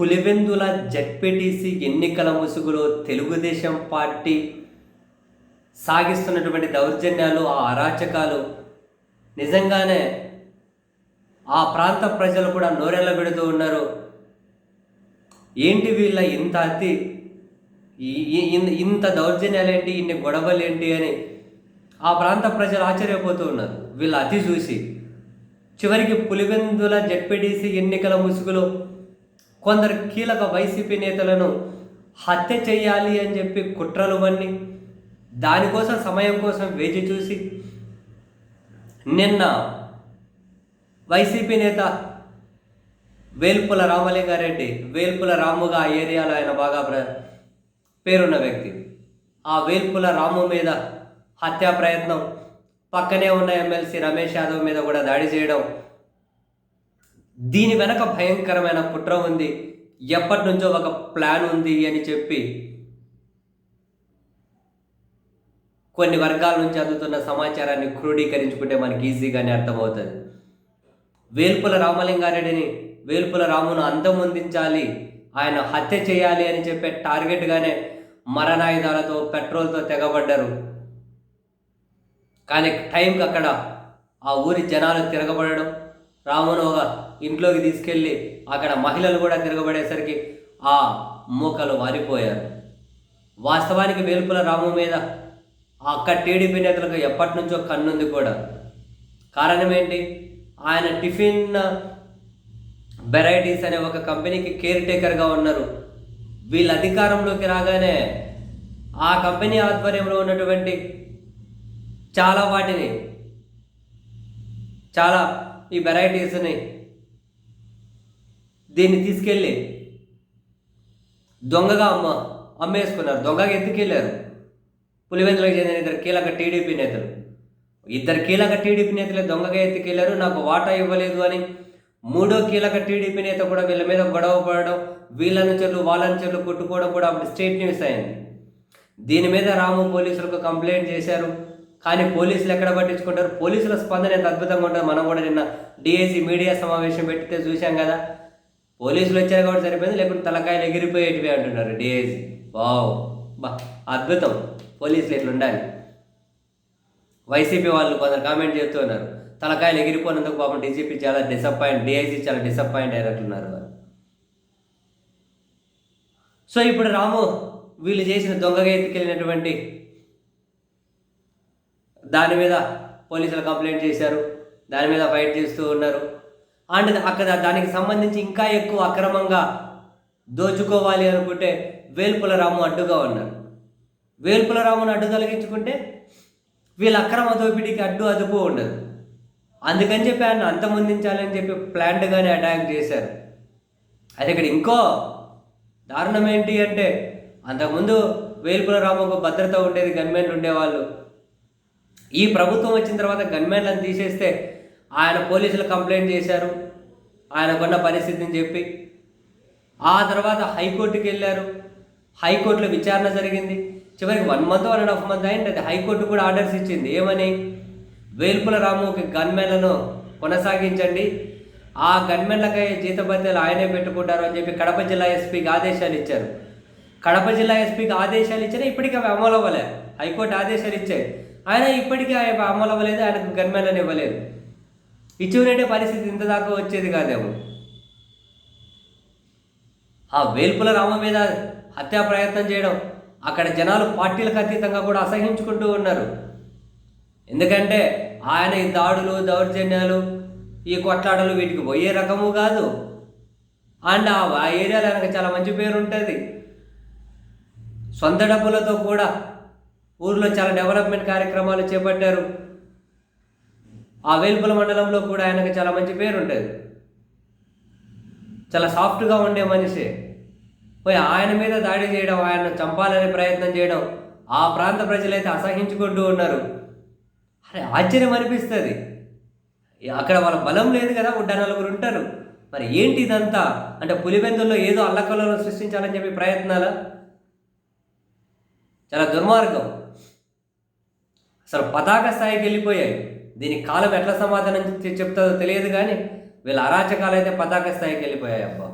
Pulivendula ZPTC ఎన్నికల ముసుగులో Telugu Desam party సాగిస్తున్నటువంటి దౌర్జన్యాలు ఆ అరాచకాలు నిజంగానే ఆ ప్రాంత ప్రజలు కూడా నోరెళ్ళ పెడుతూ ఉన్నారు. ఏంటి వీళ్ళ ఇంత అతి ఇన్- ఇంత దౌర్జన్యాలేంటి ఇన్ని గొడవలేంటి అని ఆ ప్రాంత ప్రజలు ఆశ్చర్యపోతూ ఉన్నారు. వీళ్ళ అతి చూసి చివరికి పులివెందుల జడ్పీటీసీ ఎన్నికల ముసుగులో కొందరు కీలక వైసీపీ నేతలను హత్య చేయాలి అని చెప్పి కుట్రలు వన్ని దానికోసం సమయం కోసం వేచి చూసి నిన్న వైసీపీ నేత వేల్పుల రామలింగారెడ్డి వేల్పుల రాముగా ఆ ఏరియాలో ఆయన బాగా ప్ర పేరున్న వ్యక్తి. ఆ వేల్పుల రాము మీద హత్యా ప్రయత్నం పక్కనే ఉన్న ఎమ్మెల్సీ రమేష్ యాదవ్ మీద కూడా దాడి చేయడం దీని వెనక భయంకరమైన కుట్ర ఉంది. ఎప్పటి నుంచో ఒక ప్లాన్ ఉంది అని చెప్పి కొన్ని వర్గాల నుంచి అందుతున్న సమాచారాన్ని క్రోడీకరించుకుంటే మనకి ఈజీగానే అర్థమవుతుంది. వేల్పుల రామలింగారెడ్డిని వేల్పుల రామును అందం అందించాలి ఆయన హత్య చేయాలి అని చెప్పే టార్గెట్గానే మరణాయుధాలతో పెట్రోల్తో తెగబడ్డారు. కానీ టైంకి అక్కడ ఆ ఊరి జనాలు తిరగబడడం రామును ఒక ఇంట్లోకి తీసుకెళ్ళి అక్కడ మహిళలు కూడా తిరగబడేసరికి ఆ మూకలు మారిపోయారు. వాస్తవానికి వేల్పుల రాము మీద అక్కడ టీడీపీ నేతలకు ఎప్పటి నుంచో కన్నుంది కూడా. కారణం ఏంటి ఆయన టిఫిన్ వెరైటీస్ అనే ఒక కంపెనీకి కేర్ టేకర్గా ఉన్నారు. వీళ్ళ అధికారంలోకి రాగానే ఆ కంపెనీ ఆధ్వర్యంలో ఉన్నటువంటి చాలా వాటిని చాలా ఈ వెరైటీస్ని దీన్ని తీసుకెళ్ళి దొంగగా అమ్మ అమ్మేసుకున్నారు. దొంగగా ఎత్తుకెళ్ళారు. పులివెందులకు చెందిన ఇద్దరు కీలక టీడీపీ నేతలు. ఇద్దరు కీలక టీడీపీ నేతలే దొంగగా ఎత్తుకెళ్ళారు నాకు వాటా ఇవ్వలేదు అని మూడో కీలక టీడీపీ నేత కూడా వీళ్ళ మీద గొడవ పడడం వీళ్ళని చెల్లు వాళ్ళని చెల్లు కొట్టుకోవడం కూడా స్టేట్ న్యూస్ అయింది. దీని మీద రాము పోలీసులకు కంప్లైంట్ చేశారు. కానీ పోలీసులు ఎక్కడ పట్టించుకుంటారు? పోలీసుల స్పందన ఎంత అద్భుతంగా ఉంటుంది మనం కూడా నిన్న డిఐసి మీడియా సమావేశం పెట్టితే చూశాం కదా. పోలీసులు వచ్చారు కాబట్టి సరిపోయింది లేకుంటే తలకాయలు ఎగిరిపోయేటివి అంటున్నారు డిఐసి వావ్. బా అద్భుతం. పోలీసులు ఇట్లా ఉండాలి. వైసీపీ వాళ్ళు కొందరు కామెంట్ చేస్తూ ఉన్నారు. తలకాయలు ఎగిరిపోయినందుకు పాపం డీజీపీ చాలా డిసప్పాయింట్ డిఐజీ చాలా డిసప్పాయింట్ అయినట్లున్నారు సో ఇప్పుడు రాము వీళ్ళు చేసిన దొంగగా ఎత్తుకెళ్ళినటువంటి దాని మీద పోలీసులు కంప్లైంట్ చేశారు. దాని మీద ఫైట్ చేస్తూ ఉన్నారు. అండ్ అక్కడ దానికి సంబంధించి ఇంకా ఎక్కువ అక్రమంగా దోచుకోవాలి అనుకుంటే వేల్పుల రాము అడ్డుగా ఉన్నారు. వేల్పుల రామును అడ్డు తొలగించుకుంటే వీళ్ళ అక్రమ దోపిడీకి అడ్డు అదుపు ఉండదు. అందుకని చెప్పి ఆయన అంతమొందించాలని చెప్పి ప్లాంట్గానే అటాక్ చేశారు. అది ఇక్కడ ఇంకో దారుణం ఏంటి అంటే అంతకుముందు వేల్పుల రాముకు భద్రత ఉండేది గన్మెన్ ఉండేవాళ్ళు. ఈ ప్రభుత్వం వచ్చిన తర్వాత గన్మెన్లను తీసేస్తే ఆయన పోలీసులు కంప్లైంట్ చేశారు. ఆయనకున్న పరిస్థితిని చెప్పి ఆ తర్వాత హైకోర్టుకి వెళ్ళారు. హైకోర్టులో విచారణ జరిగింది. చివరికి one month one and half month అయింది. అది హైకోర్టు కూడా ఆర్డర్స్ ఇచ్చింది. ఏమని? వేల్పుల రాముకి గన్మెన్లను కొనసాగించండి. ఆ గన్మెన్లకై జీతభత్యాలు ఆయనే పెట్టుకుంటారు అని చెప్పి కడప జిల్లా ఎస్పీకి ఆదేశాలు ఇచ్చారు. కడప జిల్లా ఎస్పీకి ఆదేశాలు ఇచ్చినా ఇప్పటికీ అవి అమలు అవ్వలే. హైకోర్టు ఆదేశాలు ఇచ్చాయి. ఆయన ఇప్పటికీ ఆయన అమలు అవ్వలేదు ఆయనకు గన్మెన్లను ఇవ్వలేదు. ఇచ్చినట్టే పరిస్థితి ఇంత దాకా వచ్చేది కాదేమో. ఆ వేల్పుల రామ మీద హత్యా ప్రయత్నం చేయడం అక్కడ జనాలు పార్టీలకు అతీతంగా కూడా అసహించుకుంటూ ఉన్నారు. ఎందుకంటే ఆయన ఈ దాడులు దౌర్జన్యాలు ఈ కొట్లాటలు వీటికి పోయే రకము కాదు. అండ్ ఆ ఆ ఏరియాలో ఆయనకు చాలా మంచి పేరు ఉంటుంది సొంత డబ్బులతో కూడా ఊర్లో చాలా డెవలప్మెంట్ కార్యక్రమాలు చేపట్టారు. ఆ వేల్పుల మండలంలో కూడా ఆయనకు చాలా మంచి పేరు ఉంటుంది చాలా సాఫ్ట్గా ఉండే మనిషి. పోయి ఆయన మీద దాడి చేయడం ఆయన చంపాలనే ప్రయత్నం చేయడం ఆ ప్రాంత ప్రజలైతే అసహించుకుంటూ ఉన్నారు. అరే ఆశ్చర్యం అనిపిస్తుంది. అక్కడ వాళ్ళ బలం లేదు కదా ఉండ నలుగురు ఉంటారు. మరి ఏంటి ఇదంతా? అంటే పులివెందుల్లో ఏదో అల్లకలను సృష్టించాలని చెప్పి ప్రయత్నాలా? చాలా దుర్మార్గం. అసలు పతాక స్థాయికి వెళ్ళిపోయాయి. దీనికి కాలం ఎట్లా సమాధానం చెప్తుందో తెలియదు కానీ వీళ్ళ అరాచకాలు అయితే పతాక స్థాయికి వెళ్ళిపోయాయి అబ్బా.